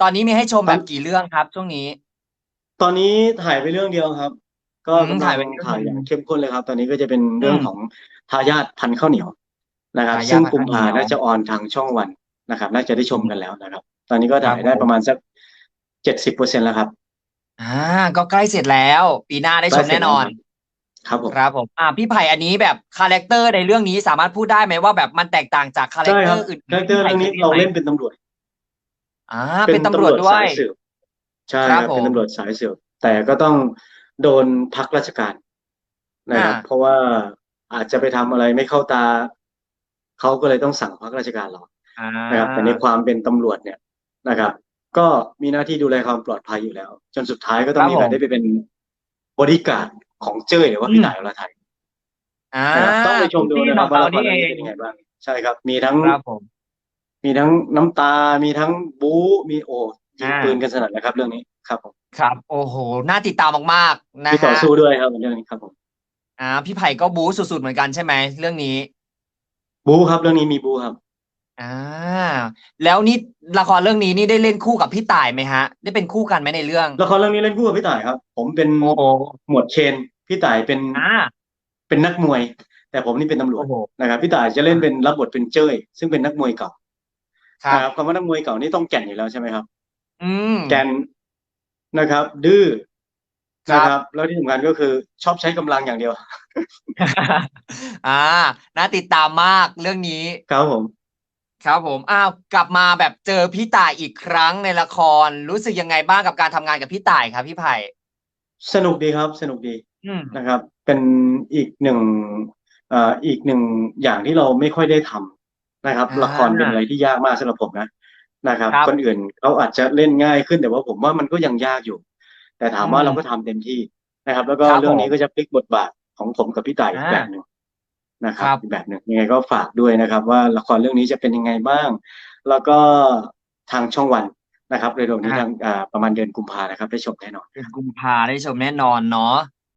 ตอนนี้มีให้ชมตแบอนบกี่เรื่องครับช่วงนี้ ตอนนี้ถ่ายไปเรื่องเดียวครับ ก็อืมกำลัถ่ายงไปเรื่องถ่ายหนึ่องย่างเข้มข้นเลยครับ ตอนนี้ก็จะเป็นเรื่องอืมของทายาทพันธุ์ข้าวเหนียวนะครับ ทายาทซึ่งพันธุ์กุมภาข้าวเหนียวน่าจะออนทางช่องวันนะครับ น่าจะได้ชมกันแล้วนะครับ ตอนนี้ก็ถ่ายครับได้ผมประมาณสักเจ็ดสิบเปอร์เซ็นต์แล้วครับอ่า ก็ใกล้เสร็จแล้ว ปีหน้าได้ชมใกล้เสร็แน่จนอนแล้วครับผม ครับผมอ่าพี่ไผ่อันนี้แบบคาแรคเตอร์ในเรื่องนี้สามารถพูดได้ไหมว่าแบบมันแตกต่างจากคาแรคใช่เตคอรับร์อื่นคาแรคเตอร์ที่เรื่องนี้ไผ่คยเราไหมเล่นเป็นตำรวจ อ่าเป็นตำรวจด้วสายยสืบใช่คครัรับบผมเป็นตำรวจสายสืบแต่ก็ต้องโดนพักราชการนะครับอ่าเพราะว่าอาจจะไปทำอะไรไม่เข้าตาเขาก็เลยต้องสั่งพักราชการเราอ่านะครับแต่ในความเป็นตำรวจเนี่ยนะครับ ก็มีหน้าที่ดูแลความปลอดภัยอยู่แล้ว จนสุดท้ายก็ต้องมีโอกาสได้ไปเป็นบริการดของเจ้ยหรือว่าพี่ต่ายอรไทยอ่านะครับต้องไปชมดูที่นะครับของว่าเราละครนี่เรื่องเอนี้งเป็นยังไงบ้างใช่ครับ มีทั้งครับผ มมีทั้งน้ำตา มีทั้งบู๊ มีโอ้ยิงอ่าปืนกันสนั่นนะครับเรื่องนี้ครับผมครับ โอ้โห น่าติดตามมากๆนะมีต่อฮะสู้ด้วยครับเรื่องนี้ครับผมอ่า พี่ไผ่ก็บู๊สุดๆเหมือนกันใช่ไหมเรื่องนี้ บู๊ครับเรื่องนี้มีบู๊ครับ อ่า แล้วนี่ละครเรื่องนี้นี่ได้เล่นคู่กับพี่ต่ายไหมฮะ ได้เป็นคู่กันไหมในเรื่อง ละครเรื่องนี้เล่นคู่กับพี่ต่ายครับ ผมเป็นโอ้โหหมวดเชน พี่ต่ายเป็นอ่าเป็นนักมวย แต่ผมนี่เป็นตำรวจโอ้โหนะครับ พี่ต่ายจะเล่นเป็นรับบทเป็นเจ้ยซึ่งเป็นนักมวยเก่า ครับนะครับคำว่านักมวยเก่านี่ต้องแก่นอยู่แล้วใช่ไหมครับ อืมแก่นนะครับ ดื้อครับนะครับ แล้วที่สำคัญก็คือชอบใช้กำลังอย่างเดียว อ่าน่าติดตามมากเรื่องนี้ครับผม ครับผมอ้าวกลับมาแบบเจอพี่ต่ายอีกครั้งในละครรู้สึกยังไงบ้างกับการทำงานกับพี่ต่ายครับพี่ไผ่สนุกดีครับ สนุกดีอืมนะครับ เป็นอีกหนึ่งเอ่ออีกหนึ่งอย่างที่เราไม่ค่อยได้ทำ นะครับอ่าละครเป็นอะไรที่ยากมากสำหรับผมนะนะครับครับ คนอื่นเขาอาจจะเล่นง่ายขึ้นแต่ว่าผมว่ามันก็ยังยากอยู่ แต่ถามว่าอืมเราก็ทำเต็มที่นะครับ แล้วก็ครับเรื่องนี้ผมก็จะพลิกบทบาทของผมกับพี่ต่ายอีกอ่าแบบหนึ่งนะครัครับบอีกแบบหนึ่งยังไงก็ฝากด้วยนะครับ ว่าละครเรื่องนี้จะเป็นยังไงบ้าง แล้วก็ทางช่องวันนะครับเร็วๆนี้อ่าทางอ่าประมาณเดือนกุมภานะครับ ได้ชมแน่นอนเดือนกุมภาได้ชมแน่นอนเนาะ